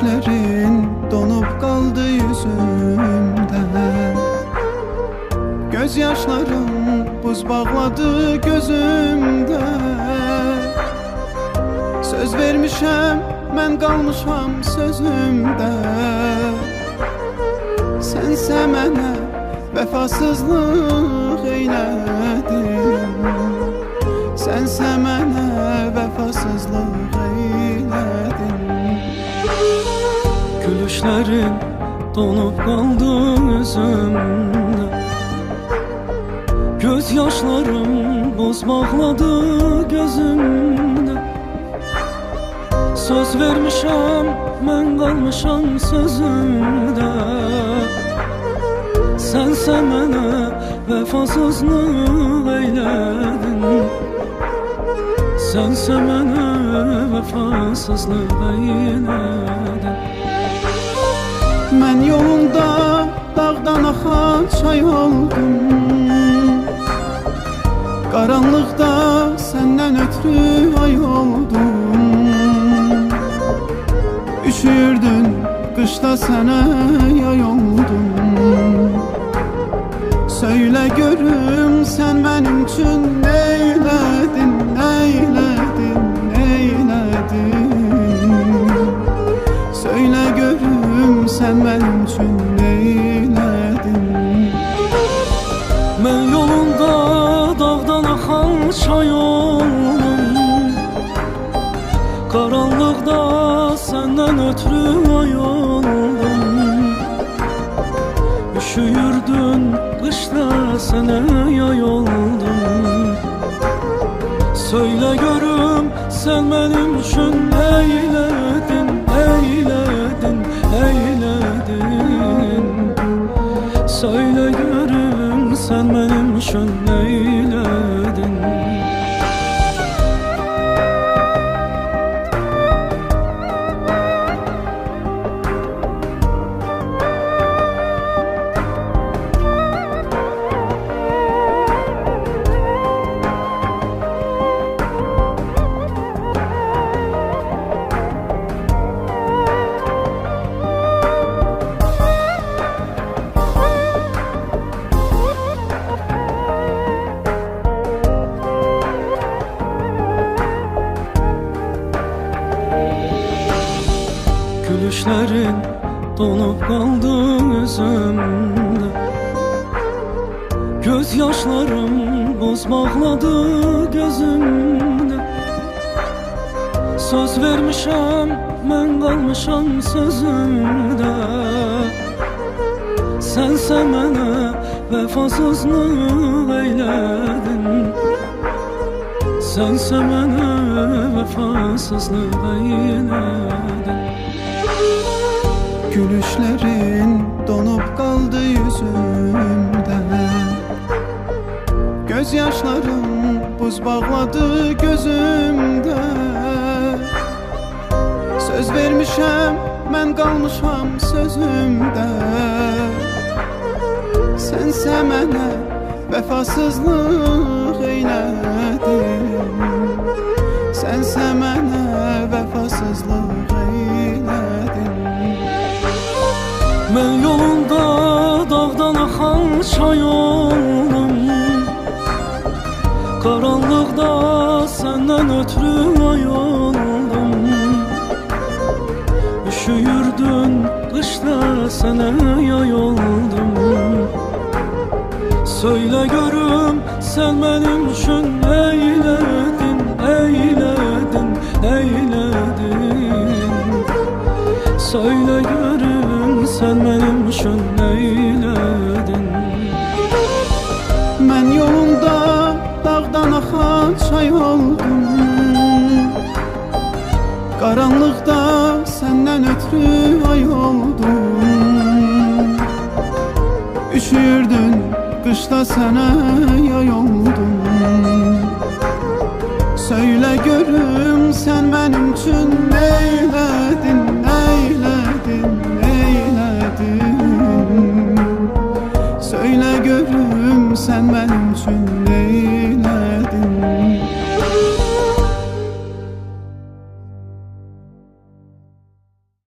Gülüşlerin donup kaldı yüzümde Gözyaşlarım buz bağladı gözümde Söz vermişəm, mən qalmışam sözümdə Sənsə mənə vəfasızlıq eylədin Sənsə mənə Gülüşlerin donup kaldı yüzümde. Gözyaşlarım boz bağladı gözümde. Söz vermişəm, mən qalmışam sözümdə Sənsə mənə vəfasızlıq eylədin Sənsə mənə vəfasızlıq eylədin Mən yolunda dağdan axan çay oldum. Qaranlıqda səndən ötürü ay oldum. Üşürdün qışda sənə yay oldum. Söylə görüm sən mənim üçün üçün neylədin Mən yolunda dağdan axan çay oldum. Qaranlıqda səndən ötürü ay oldum. Üşüyürdün qışda sənə yay oldum passion Gülüşlerin donup kaldı yüzümde. Gözyaşlarım boz bağladı gözümde. Söz vermişəm, mən qalmışam sözümdə Sənsə mənə vəfasızlıq eylədin Sənsə mənə vəfasızlıq eylədin Gülüşlerin donup kaldı yüzümde Gözyaşlarım buz bağladı gözümde Söz vermişəm, mən qalmışam sözümdə Sənsə mənə vəfasızlıq eylədin Sənsə mənə vəfasızlıq eylədin Qaranlıqda səndən ötürü ay oldum. Üşüyürdün qışda sənə yay oldum. Söylə görüm sən mənim üçün neylədin, neylədin, neylədin Söylə görüm sən mənim üçün neylədin Qaranlıqda səndən ötürü ay oldum Üşürdün qışda sənə yay oldum. Söylə görüm sən mənim üçün neylədin, neylədin, neylədin Söylə görüm sən mənim üçün neylədin